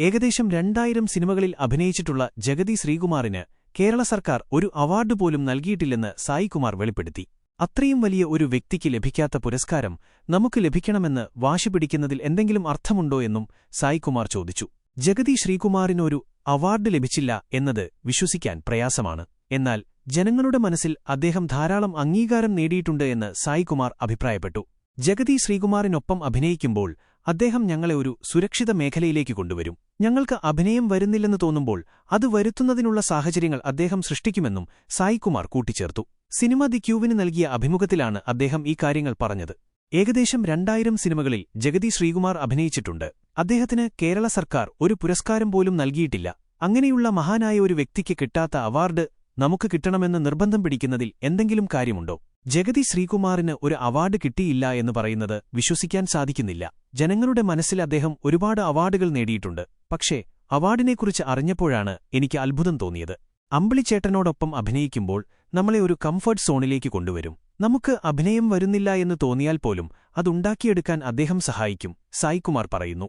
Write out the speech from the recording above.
ഏകദേശം രണ്ടായിരം സിനിമകളിൽ അഭിനയിച്ചിട്ടുള്ള ജഗതി ശ്രീകുമാറിന് കേരള സർക്കാർ ഒരു അവാർഡ് പോലും നൽകിയിട്ടില്ലെന്ന് സായികുമാർ വെളിപ്പെടുത്തി. അത്രയും വലിയ ഒരു വ്യക്തിക്ക് ലഭിക്കാത്ത പുരസ്കാരം നമുക്ക് ലഭിക്കണമെന്ന് വാശിപിടിക്കുന്നതിൽ എന്തെങ്കിലും അർത്ഥമുണ്ടോ എന്നും സായികുമാർ ചോദിച്ചു. ജഗതി ശ്രീകുമാറിനൊരു അവാർഡ് ലഭിച്ചില്ല എന്നത് വിശ്വസിക്കാൻ പ്രയാസമാണ്. എന്നാൽ ജനങ്ങളുടെ മനസ്സിൽ അദ്ദേഹം ധാരാളം അംഗീകാരം നേടിയിട്ടുണ്ട് എന്ന് സായികുമാർ അഭിപ്രായപ്പെട്ടു. ജഗതി ശ്രീകുമാറിനൊപ്പം അഭിനയിക്കുമ്പോൾ അദ്ദേഹം ഞങ്ങളെ ഒരു സുരക്ഷിത മേഖലയിലേക്ക് കൊണ്ടുവരും. ഞങ്ങൾക്ക് അഭിനയം വരുന്നില്ലെന്ന് തോന്നുമ്പോൾ അത് വരുത്തുന്നതിനുള്ള സാഹചര്യങ്ങൾ അദ്ദേഹം സൃഷ്ടിക്കുമെന്നും സായികുമാർ കൂട്ടിച്ചേർത്തു. സിനിമ ദി ക്യൂവിന് നൽകിയ അഭിമുഖത്തിലാണ് അദ്ദേഹം ഈ കാര്യങ്ങൾ പറഞ്ഞത്. ഏകദേശം രണ്ടായിരം സിനിമകളിൽ ജഗതി ശ്രീകുമാർ അഭിനയിച്ചിട്ടുണ്ട്. അദ്ദേഹത്തിന് കേരള സർക്കാർ ഒരു പുരസ്കാരം പോലും നൽകിയിട്ടില്ല. അങ്ങനെയുള്ള മഹാനായ ഒരു വ്യക്തിക്ക് കിട്ടാത്ത അവാർഡ് നമുക്ക് കിട്ടണമെന്ന് നിർബന്ധം പിടിക്കുന്നതിൽ എന്തെങ്കിലും കാര്യമുണ്ടോ? ജഗതി ശ്രീകുമാറിന് ഒരു അവാർഡ് കിട്ടിയില്ല എന്ന് പറയുന്നത് വിശ്വസിക്കാൻ സാധിക്കുന്നില്ല. ജനങ്ങളുടെ മനസ്സിൽ അദ്ദേഹം ഒരുപാട് അവാർഡുകൾ നേടിയിട്ടുണ്ട്. പക്ഷേ അവാർഡിനെക്കുറിച്ച് അറിഞ്ഞപ്പോഴാണ് എനിക്ക് അത്ഭുതം തോന്നിയത്. അമ്പിളിച്ചേട്ടനോടൊപ്പം അഭിനയിക്കുമ്പോൾ നമ്മളെ ഒരു കംഫർട്ട് സോണിലേക്ക് കൊണ്ടുവരും. നമുക്ക് അഭിനയം വരുന്നില്ല എന്ന് തോന്നിയാൽ പോലും അതുണ്ടാക്കിയെടുക്കാൻ അദ്ദേഹം സഹായിക്കും സായികുമാർ പറയുന്നു.